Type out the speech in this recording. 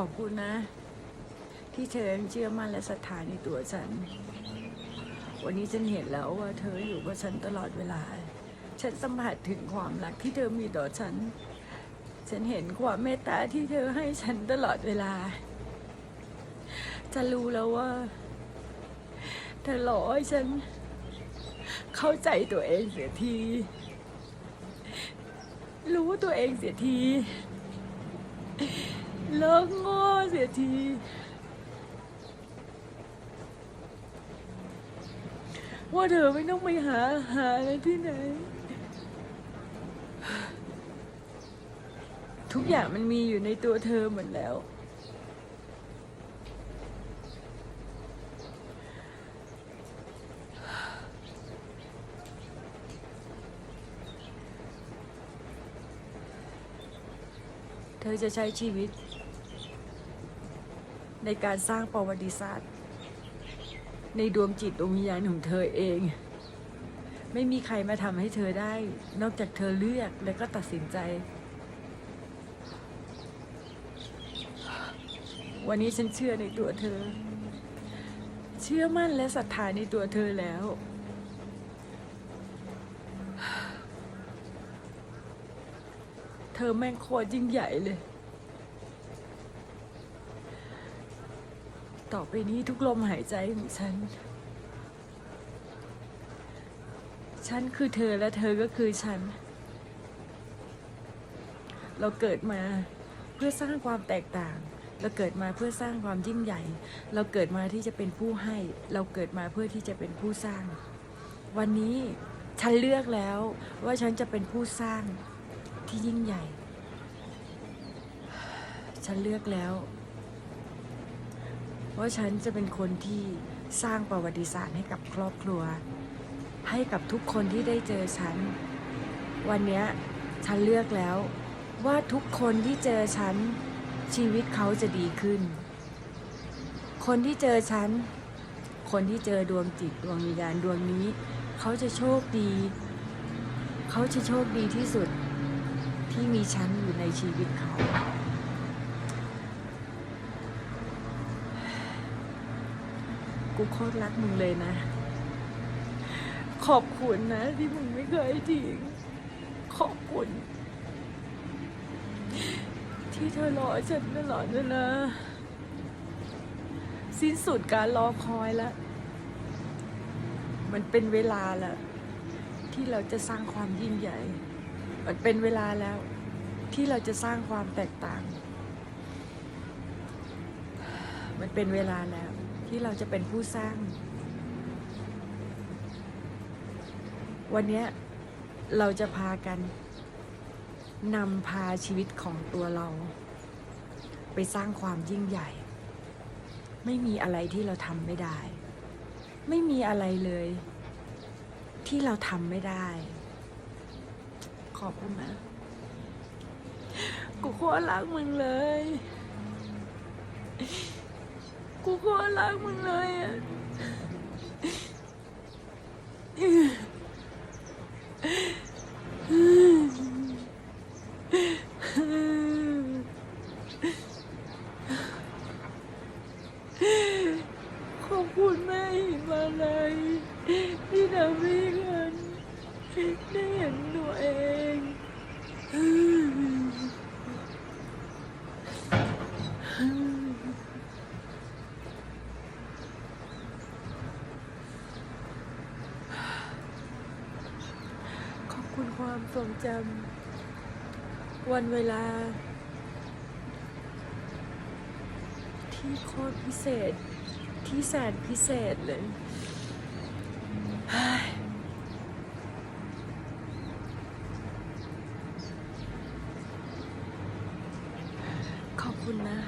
อบคุณนะ ที่เธอยังเชื่อมั่นและศรัทธาในตัวฉัน วันนี้ฉันเห็นแล้วว่าเธออยู่กับฉันตลอดเวลา ฉันสัมผัสถึงความรักที่เธอมีต่อฉัน ฉันเห็นความเมตตาที่เธอให้ฉันตลอดเวลา ฉันรู้แล้วว่า เธอหลอให้ฉัน เข้าใจตัวเองเสียที รู้ตัวเองเสียที เลิกโง่เสียที ว่าเธอไม่ต้องไปหาหาอะไรที่ไหน ทุกอย่างมันมีอยู่ในตัวเธอหมดแล้ว เธอจะใช้ชีวิต ในการสร้างประวัติศาสตร์ ในดวงจิตดวงวิญญาณของเธอเอง ไม่มีใครมาทำให้เธอได้ นอกจากเธอเลือกและก็ตัดสินใจ วันนี้ฉันเชื่อในตัวเธอ เชื่อมั่นและศรัทธาในตัวเธอแล้วเธอแม่งโคตรยิ่งใหญ่เลย ต่อไปนี้ทุกลมหายใจของฉัน ฉันคือเธอและเธอก็คือฉัน เราเกิดมาเพื่อสร้างความแตกต่าง เราเกิดมาเพื่อสร้างความยิ่งใหญ่ เราเกิดมาที่จะเป็นผู้ให้ เราเกิดมาเพื่อที่จะเป็นผู้สร้าง วันนี้ฉันเลือกแล้วว่าฉันจะเป็นผู้สร้างที่ยิ่งใหญ่ ฉันเลือกแล้ว ว่าฉันจะเป็นคนที่สร้างประวัติศาสตร์ให้กับครอบครัว ให้กับทุกคนที่ได้เจอฉัน วันเนี้ยฉันเลือกแล้วว่าทุกคนที่เจอฉัน ชีวิตเขาจะดีขึ้น คนที่เจอฉัน คนที่เจอดวงจิตดวงวิญญาณดวงนี้ เขาจะโชคดี เขาจะโชคดีที่สุดที่มีฉันอยู่ในชีวิตเขา กูโคตรรักมึงเลยนะ ขอบคุณนะ ที่มึงไม่เคยทิ้งขอบคุณ ที่เธอรอฉันตลอดเวลาสิ้นสุดการรอคอยแล้ว มันเป็นเวลาแล้วที่เราจะสร้างความยิ่งใหญ่ มันเป็นเวลาแล้ว ที่เราจะสร้างความแตกต่าง มันเป็นเวลาแล้ว ที่เราจะเป็นผู้สร้าง วันนี้เราจะพากันนำพาชีวิตของตัวเรา ไปสร้างความยิ่งใหญ่ ไม่มีอะไรที่เราทำไม่ได้ ไม่มีอะไรเลย ที่เราทำไม่ได้ ขอบคุณนะกูโคตรรักมึงเลย กูโคตรรักมึงเลยอะขอบคุณแม่หิมาลัยที่ทำให้ฉันได้เห็นตัวเอง คุณความทรงจำวันเวลา ที่โคตรพิเศษ ที่แสนพิเศษเลยขอบคุณนะ